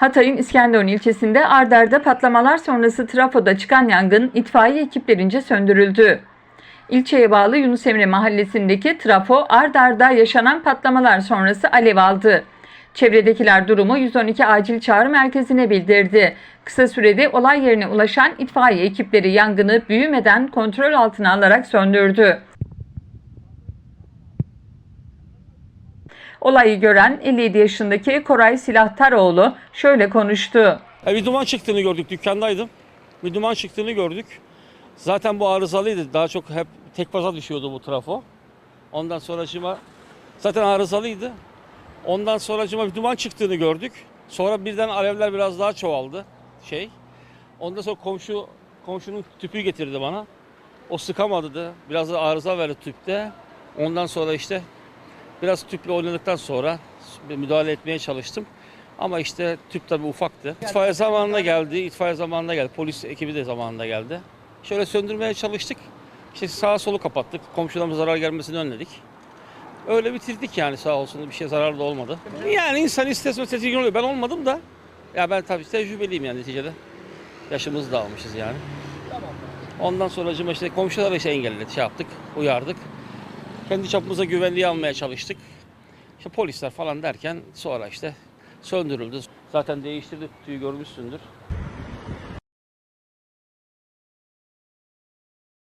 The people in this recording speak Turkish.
Hatay'ın İskenderun ilçesinde ardarda patlamalar sonrası trafoda çıkan yangın itfaiye ekiplerince söndürüldü. İlçeye bağlı Yunus Emre mahallesindeki trafo ardarda yaşanan patlamalar sonrası alev aldı. Çevredekiler durumu 112 acil çağrı merkezine bildirdi. Kısa sürede olay yerine ulaşan itfaiye ekipleri yangını büyümeden kontrol altına alarak söndürdü. Olayı gören 57 yaşındaki Koray Silahtaroğlu şöyle konuştu. Bir duman çıktığını gördük. Dükkandaydım. Bir duman çıktığını gördük. Zaten bu arızalıydı. Daha çok hep tek faza düşüyordu bu trafo. Ondan sonracıma zaten arızalıydı. Ondan sonracıma bir duman çıktığını gördük. Sonra birden alevler biraz daha çoğaldı. Şey. Ondan sonra komşu komşunun tüpü getirdi bana. O sıkamadı da. Biraz da arıza verdi tüpte. Ondan sonra işte biraz tüple oynadıktan sonra müdahale etmeye çalıştım. Ama işte tüp tabi ufaktı. İtfaiye zamanında geldi, itfaiye zamanında geldi. Polis ekibi de zamanında geldi. Şöyle söndürmeye çalıştık. İşte sağa solu kapattık. Komşularımıza zarar gelmesini önledik. Öyle bitirdik yani sağ olsun bir şey zarar da olmadı. Yani insan isterse tedirgin oluyor. Ben olmadım da. Ya ben tabii tecrübeliyim yani neticede. Yaşımızı da almışız yani. Ondan sonra işte komşulara işte engelledik, şey yaptık, uyardık. Kendi çapımıza güvenliği almaya çalıştık. İşte polisler falan derken sonra işte söndürüldü. Zaten değiştirdi kutuyu görmüşsündür.